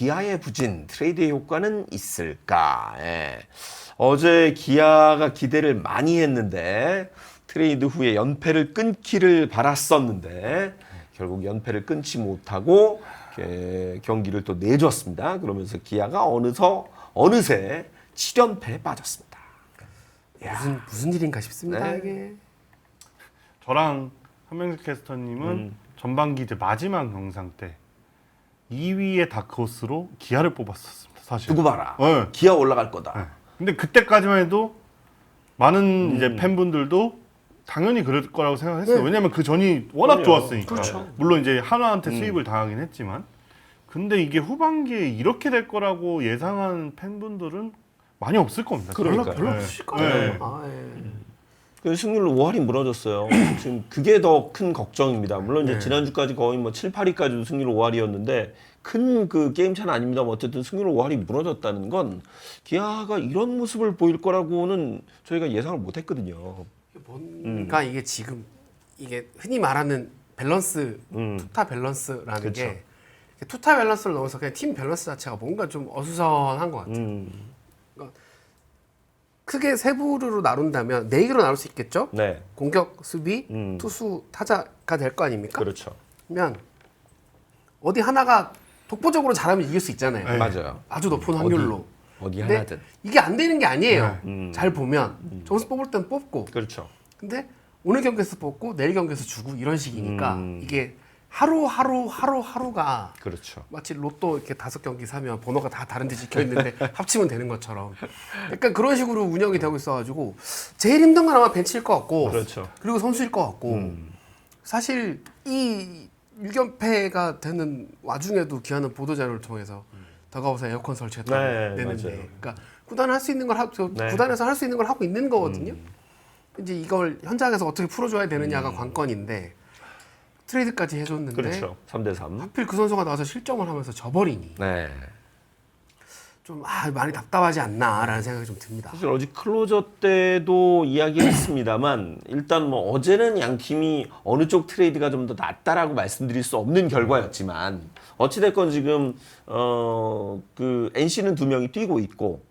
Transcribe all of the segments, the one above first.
기아의 부진 트레이드의 효과는 있을까? 예. 어제 기아가 기대를 많이 했는데 트레이드 후에 연패를 끊기를 바랐었는데 결국 연패를 끊지 못하고 게- 경기를 또 내줬습니다. 그러면서 기아가 어느서 어느새 7연패에 빠졌습니다. 무슨 무슨 일인가 싶습니다 네. 이게. 저랑 한명석 캐스터님은 음. 전반기 이제 마지막 영상 때 2위의 다크호스로 기아를 뽑았었습니다. 사실. 두고 봐라. 네. 기아 올라갈 거다. 네. 근데 그때까지만 해도 많은 음. 이제 팬분들도 당연히 그럴 거라고 생각했어요. 네. 왜냐면 그 전이 워낙 그럼요. 좋았으니까. 그렇죠. 물론 이제 한화한테 음. 수입을 당하긴 했지만, 근데 이게 후반기에 이렇게 될 거라고 예상한 팬분들은 많이 없을 겁니다. 그러니까요. 별로 네. 없으실 거예요. 네. 아, 예. 그 승률 5할이 무너졌어요. 지금 그게 더 큰 걱정입니다. 물론 이제 네. 지난주까지 거의 뭐 7, 8위까지도 승률 5할이었는데 큰 그 게임 차는 아닙니다만 어쨌든 승률 5할이 무너졌다는 건 기아가 이런 모습을 보일 거라고는 저희가 예상을 못 했거든요. 뭔가 이게 지금 이게 흔히 말하는 밸런스 음. 투타 밸런스라는 그쵸. 게 투타 밸런스를 넘어서 그냥 팀 밸런스 자체가 뭔가 좀 어수선한 것 같아요. 음. 크게 세 부류로 나눈다면 네 개로 나눌 수 있겠죠? 네. 공격, 수비, 음. 투수, 타자가 될 거 아닙니까? 그렇죠. 그러면 어디 하나가 독보적으로 잘하면 이길 수 있잖아요. 네. 맞아요. 아주 높은 확률로. 어디 근데 하나든. 이게 안 되는 게 아니에요. 음. 잘 보면 점수 뽑을 땐 뽑고 그렇죠. 근데 오늘 경기에서 뽑고 내일 경기에서 주고 이런 식이니까 음. 이게 하루 하루 하루 하루가 그렇죠. 마치 로또 이렇게 다섯 경기 사면 번호가 다 다른 데 찍혀 있는데 합치면 되는 것처럼 약간 그런 식으로 운영이 되고 있어가지고 제일 힘든 건 아마 벤치일 것 같고 그렇죠. 그리고 선수일 것 같고 음. 사실 이 6연패가 되는 와중에도 기아는 보도 자료를 통해서 더가웃에 에어컨 설치했다고 네, 내는데 맞아요. 그러니까 구단 할수 있는 걸 하, 저 네. 음. 구단에서 할 수 있는 걸 하고 있는 거거든요. 이제 이걸 현장에서 어떻게 풀어줘야 되느냐가 관건인데 트레이드까지 해줬는데 그렇죠. 3대 3. 하필 그 선수가 나와서 실점을 하면서 져버리니 네. 좀 아, 많이 답답하지 않나라는 생각이 좀 듭니다. 사실 어제 클로저 때도 이야기했습니다만 일단 뭐 어제는 양 팀이 어느 쪽 트레이드가 좀 더 낫다라고 말씀드릴 수 없는 결과였지만 어찌 됐건 지금 어 그 NC는 두 명이 뛰고 있고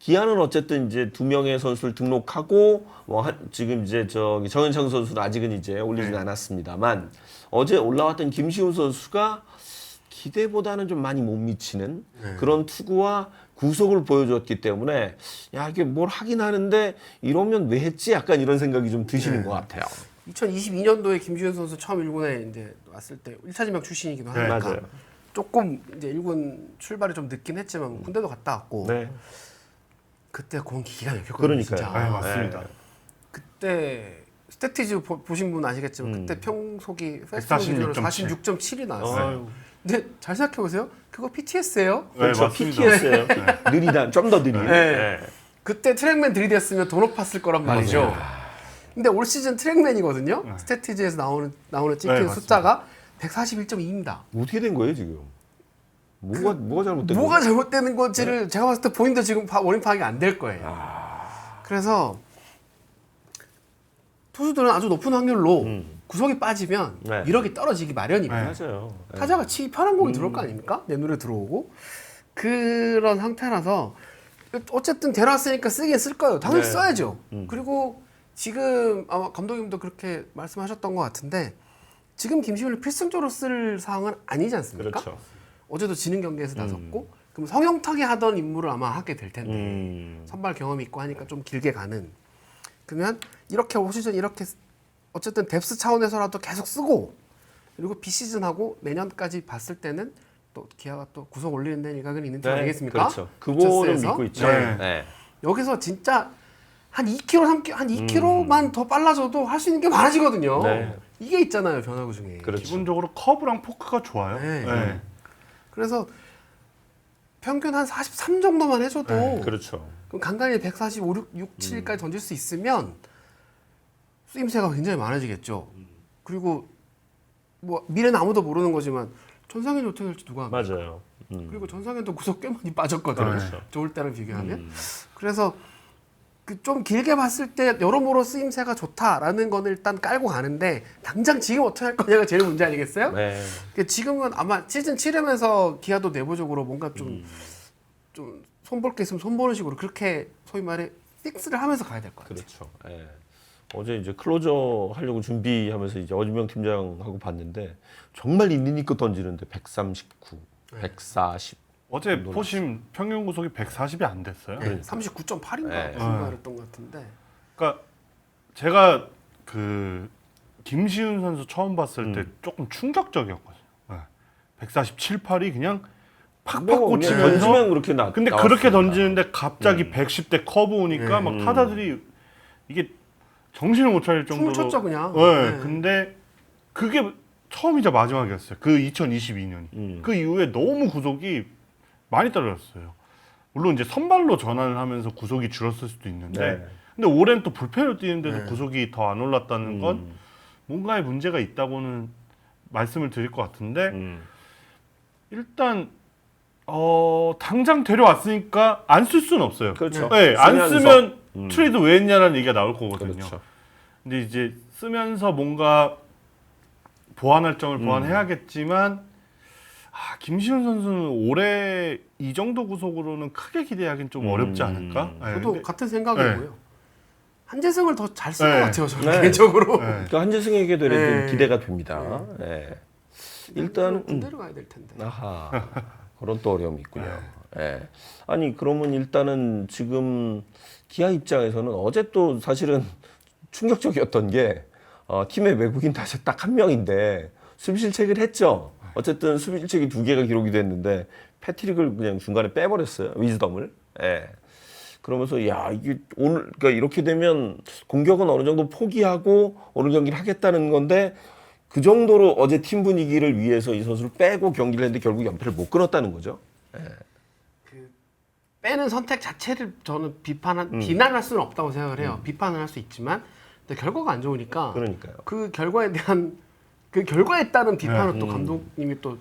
기아는 어쨌든 이제 두 명의 선수를 등록하고 뭐 한- 지금 이제 저기 정현창 선수는 아직은 이제 올리진 않았습니다만 어제 올라왔던 김시훈 선수가 기대보다는 좀 많이 못 미치는 그런 투구와 구속을 보여줬기 때문에 야 이게 뭘 하긴 하는데 이러면 왜 했지? 약간 이런 생각이 좀 드시는 것 같아요. 2022년도에 김주현 선수 처음 1군에 이제 왔을 때 1차 지명 출신이기도 네, 하니까 맞아요. 조금 이제 1군 출발이 좀 늦긴 했지만 군대도 갔다 왔고 네, 그때 공 기가 막혔거든요. 그러니까요. 진짜. 네, 맞습니다. 그때 스태티즈 보, 보신 분 아시겠지만 음. 그때 평속이 146.7. 46.7이 나왔어요. 아유. 근데 잘 생각해 보세요. 그거 PTS예요. 네, 그렇죠. 맞습니다. PTS예요. 느리다, 좀 더 느린. 네. 그때 트랙맨 들이댔으면 더 높았을 거란 말이죠. 근데 올 시즌 트랙맨이거든요. 스태티즈에서 나오는 나오는 찍힌 네. 숫자가 141.2입니다. 어떻게 된 거예요 지금? 뭐가 뭐가 잘못된 뭐가 거예요? 잘못되는 건지를 제가 봤을 때 본인도 지금 파- 원인 파악이 안 될 거예요. 아. 그래서 투수들은 아주 높은 확률로 음. 구석이 빠지면 네. 이력이 떨어지기 마련입니다. 맞아요. 네. 타자가 치 편한 공이 들어올 거 아닙니까? 내 눈에 들어오고 그런 상태라서 어쨌든 데려왔으니까 쓰긴 쓸 거예요. 당연히 네. 써야죠. 음. 그리고 지금 아마 감독님도 그렇게 말씀하셨던 것 같은데 지금 김시훈을 필승적으로 쓸 상황은 아니지 않습니까? 그렇죠. 어제도 지는 경기에서 나섰고 그럼 성형타기 하던 임무를 아마 하게 될 텐데 음. 선발 경험이 있고 하니까 좀 길게 가는 그러면 이렇게 올 시즌 이렇게 어쨌든 뎁스 차원에서라도 계속 쓰고 그리고 비시즌하고 내년까지 봤을 때는 또 기아가 또 구속 올리는 데 일각은 있는 팀 아니겠습니까? 그렇죠. 그거는 저스에서? 믿고 있죠. 네. 네. 여기서 진짜 한 2km, 3km, 한 2km만 더 빨라져도 할 수 있는 게 많아지거든요. 음. 네. 이게 있잖아요, 변화구 중에. 그렇죠. 기본적으로 커브랑 포크가 좋아요. 네. 네. 그래서 평균 한 43 정도만 해줘도 네, 그렇죠. 그럼 간간히 145, 6, 6 7까지 던질 수 있으면 쓰임새가 굉장히 많아지겠죠. 그리고 뭐 미래는 아무도 모르는 거지만 전상현이 어떻게 될지 누가 압니까? 맞아요. 음. 그리고 전상현도 구속 꽤 많이 빠졌거든요. 그렇죠. 좋을 때랑 비교하면. 음. 그래서 그 좀 길게 봤을 때 여러모로 쓰임새가 좋다라는 거는 일단 깔고 가는데 당장 지금 어떻게 할 거냐가 제일 문제 아니겠어요? 네. 그 지금은 아마 시즌 7이면서 기아도 내부적으로 뭔가 좀좀 손볼 게 있으면 손보는 식으로 그렇게 소위 말해 픽스를 하면서 가야 될 것 같아요. 그렇죠. 예. 어제 이제 클로저 하려고 준비하면서 이제 어진명 팀장하고 봤는데 정말 있는 힘껏 던지는데 139, 140. 어제 놀랐어요. 포심 평균 구속이 140이 안 됐어요. 네, 39.8인가 네. 불과했던 것 같은데. 그러니까 제가 그 김시훈 선수 처음 봤을 때 음. 조금 충격적이었거든요. 네. 147, 8이 그냥 팍팍 뭐 그냥 꽂히면서 던지면 그렇게 나. 근데. 그렇게 던지는데 갑자기 110대 커브 오니까 네. 막 음. 타자들이 이게 정신을 못 차릴 정도로 춤을 췄죠 그냥. 네, 네. 근데 그게 처음이자 마지막이었어요. 그 2022년이. 음. 그 이후에 너무 구속이 많이 떨어졌어요. 물론 이제 선발로 전환을 하면서 구속이 줄었을 수도 있는데 네. 근데 올해는 또 불펜을 뛰는데도 네. 구속이 더 안 올랐다는 건 음. 뭔가에 문제가 있다고는 말씀을 드릴 것 같은데 음. 일단 어 당장 데려왔으니까 안 쓸 수는 없어요. 그렇죠. 네, 안. 쓰면 음. 트레이드 왜 했냐라는 얘기가 나올 거거든요. 그렇죠. 근데 이제 쓰면서 뭔가 보완할 점을 음. 보완해야겠지만 아, 김시훈 선수는 올해 이 정도 구속으로는 크게 기대하기는 좀 음. 어렵지 않을까? 네, 저도 근데- 같은 생각이고요. 한재승을 더 잘 쓸 것 네. 같아요 저는 네. 개인적으로. 네. 그러니까 한재승에게도 네. 좀 기대가 됩니다. 예. 일단 음. 군대로 가야 될 텐데. 아하 그런 또 어려움이 있군요. 예. 아니 그러면 일단은 지금 기아 입장에서는 어제 또 사실은 충격적이었던 게 어, 팀의 외국인 타자 딱한 명인데 수비 실책을 했죠. 어쨌든 수비 실책이 두 개가 기록이 됐는데 패트릭을 그냥 중간에 빼버렸어요. 위즈덤을. 예. 그러면서 야 이게 오늘 그러니까 이렇게 되면 공격은 어느 정도 포기하고 오늘 경기를 하겠다는 건데 그 정도로 어제 팀 분위기를 위해서 이 선수를 빼고 경기를 했는데 결국 연패를 못 끊었다는 거죠. 그 빼는 선택 자체를 저는 비판한 음. 비난할 수는 없다고 생각을 해요. 비판을 할 수 있지만 근데 결과가 안 좋으니까 그러니까요. 그 결과에 대한 그 결과에 따른 비판을 네. 또 음. 감독님이 또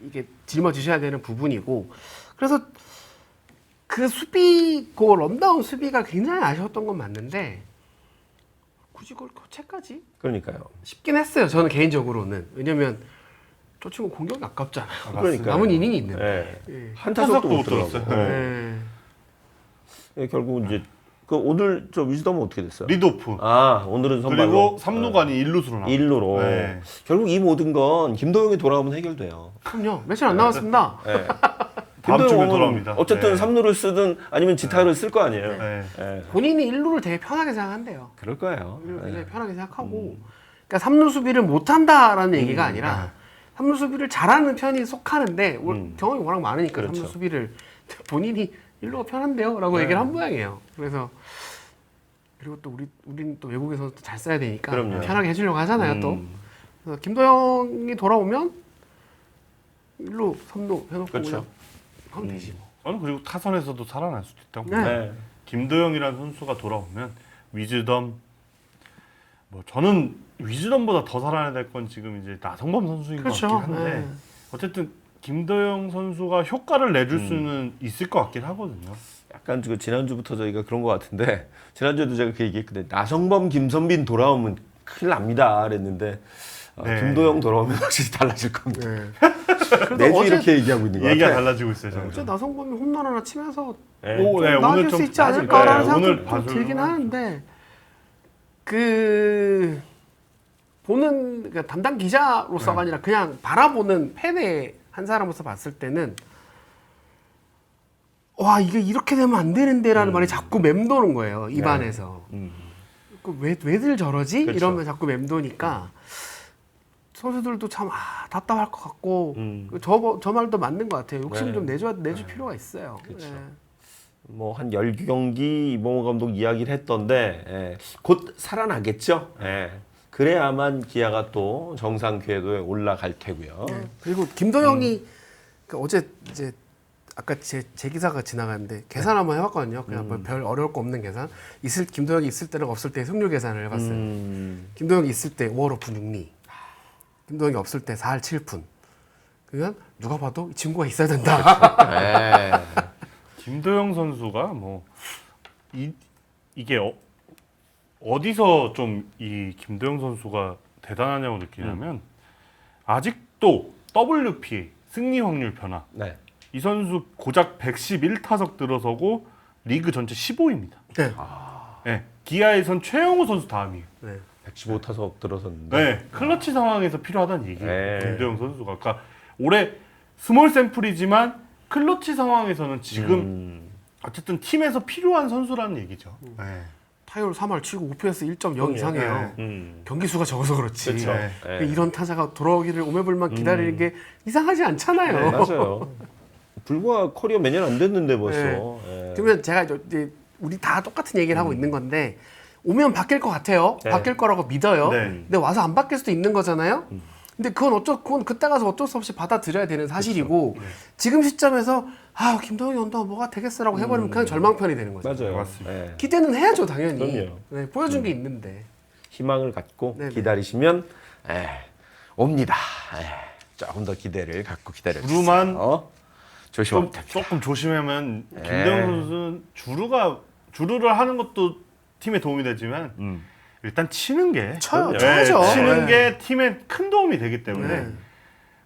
이게 짊어지셔야 되는 부분이고 그래서 그 수비 그 런다운 수비가 굉장히 아쉬웠던 건 맞는데 굳이 그걸 교체까지 그러니까요. 싶긴 했어요. 저는 개인적으로는 왜냐면 저 친구 공격이 아깝잖아요. 그러니까요. 남은 이닝이 있는데. 예. 예. 한 타석도 못 들었어요. 예. 예, 결국 이제 그 오늘 저 위즈덤은 어떻게 됐어요? 리드오프 아 오늘은 선발로 그리고 3루가 아닌 1루수로 나왔어요. 일루로 네. 결국 이 모든 건 김도영이 돌아오면 해결돼요. 그럼요. 며칠 안 남았습니다. 예. 다음 주에 김도영은 돌아옵니다. 어쨌든 네. 삼 3루를 쓰든 아니면 지타를 쓸 거 아니에요. 네. 예. 본인이 1루를 되게 편하게 생각한대요. 그럴 거예요. 1루를 예. 굉장히 편하게 생각하고 그러니까 3루 수비를 못한다라는 얘기가 음. 아니라 3루 수비를 잘하는 편이 속하는데 올- 음. 경험이 워낙 많으니까 그렇죠. 3루 수비를 본인이 1루가 편한데요 라고 네. 얘기를 한 모양이에요. 그래서 그리고 또 우리 우리는 또 외국에서 잘 써야 되니까 그럼요. 편하게 해주려고 하잖아요 또. 음. 그래서 김도영이 돌아오면 1루, 3루 해놓고 그렇죠. 하면 되지 뭐. 아니, 그리고 타선에서도 살아날 수도 있다고 네. 네. 김도영이라는 선수가 돌아오면 위즈덤 뭐 저는 위즈덤보다 더 살아야 될 건 지금 이제 나성범 선수인 그렇죠. 것 같긴 한데 네. 어쨌든 김도영 선수가 효과를 내줄 음. 수는 있을 것 같긴 하거든요. 약간 그 지난주부터 저희가 그런 것 같은데 지난주에도 제가 그 얘기했거든요. 나성범, 김선빈 돌아오면 큰일 납니다. 그랬는데 어, 네. 김도영 돌아오면 확실히 달라질 겁니다. 네. 매주 어제 이렇게 얘기하고 있는 것 얘기가 같아요. 달라지고 있어요. 어제 점점. 나성범이 홈런 하나 치면서 네. 오, 네, 나아질 오늘 수좀 있지 않을까라는 네, 생각도 오늘 좀 들긴 만하죠. 하는데 그 보는 그러니까 담당 기자로서가 아니라 그냥 바라보는 팬의 한 사람으로서 봤을 때는 와 이게 이렇게 되면 안 되는데라는 말이 자꾸 맴도는 거예요 입안에서 음. 그 왜, 왜들 저러지? 그렇죠. 이러면 자꾸 맴도니까 선수들도 참 아, 답답할 것 같고 음. 저, 저 말도 맞는 것 같아요 욕심 네. 좀 내줘, 내줄 필요가 있어요 그렇죠. 예. 뭐한 10경기 이봉호 감독 이야기를 했던데 예, 곧 살아나겠죠. 예. 그래야만 기아가 또 정상 궤도에 올라갈 테고요. 네. 그리고 김도영이 음. 그 어제 이제 아까 제, 제 기사가 지나갔는데 계산 한번 해봤거든요. 그냥 음. 뭐별 어려울 거 없는 계산. 있을 김도영이 있을 때랑 없을 때 승률 계산을 해봤어요. 음, 김도영이 있을 때 5월 오픈 6리. 김도영이 없을 때 4할 7푼. 그러면 누가 봐도 이 친구가 있어야 된다. 예. 김도영 선수가 뭐 이, 이게 어, 어디서 좀 이 김도영 선수가 대단하냐고 느끼냐면 아직도 WP 승리 확률 변화 네. 이 선수 고작 111타석 들어서고 리그 전체 15위입니다. 네. 네, 기아에선 최영우 선수 다음이에요. 네. 115타석 들어섰는데. 네, 클러치 상황에서 필요하다는 얘기예요. 네. 김도영 선수가. 그러니까 올해 스몰 샘플이지만 클러치 상황에서는 지금 음, 어쨌든 팀에서 필요한 선수라는 얘기죠. 네. 타율 3할 치고 OPS 1.0 그럼요. 이상해요. 음. 경기 수가 적어서 그렇지. 네. 네. 이런 타자가 돌아오기를 오매불만 기다리는 게 이상하지 않잖아요. 네, 맞아요. 불과 커리어 몇 년 안 됐는데 벌써. 예. 그러면 제가 이제 우리 다 똑같은 얘기를 하고 있는 건데 오면 바뀔 것 같아요. 네. 바뀔 거라고 믿어요. 네. 근데 와서 안 바뀔 수도 있는 거잖아요. 근데 그건 어쩔 그건 그때 가서 어쩔 수 없이 받아들여야 되는 사실이고 지금 시점에서 아 김동현 연도가 뭐가 되겠어라고 해버리면 그냥 절망편이 되는 거죠. 맞아요. 맞습니다. 예. 기대는 해야죠 당연히. 그럼요. 네, 보여준 게 있는데. 희망을 갖고 네네. 기다리시면 예, 옵니다. 예. 조금 더 기대를 갖고 기다려 주세요. 주루만 어? 됩니다. 조금 조심하면 네. 김도영 선수는 주루가 주루를 하는 것도 팀에 도움이 되지만 음. 일단 치는 게 쳐요, 네, 쳐야죠. 치는 네. 게 팀에 큰 도움이 되기 때문에 네.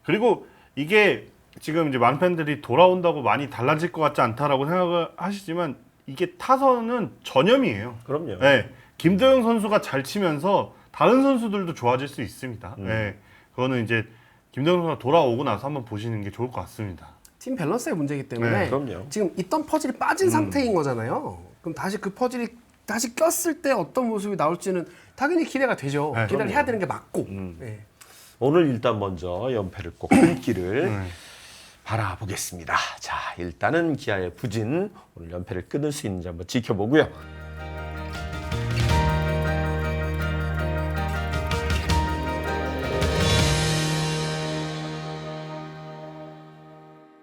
그리고 이게 지금 이제 많은 팬들이 돌아온다고 많이 달라질 것 같지 않다라고 생각을 하시지만 이게 타선은 전염이에요. 그럼요. 네, 김도영 선수가 잘 치면서 다른 선수들도 좋아질 수 있습니다. 음. 네, 그거는 이제 김도영 선수가 돌아오고 나서 한번 보시는 게 좋을 것 같습니다. 팀 밸런스의 문제이기 때문에 네, 그럼요. 지금 있던 퍼즐이 빠진 상태인 거잖아요. 그럼 다시 그 퍼즐이 다시 꼈을 때 어떤 모습이 나올지는 당연히 기대가 되죠. 네, 기대를 그럼요. 해야 되는 게 맞고. 음. 네. 오늘 일단 먼저 연패를 꼭 끊기를 네. 바라보겠습니다. 자, 일단은 기아의 부진 오늘 연패를 끊을 수 있는지 한번 지켜보고요.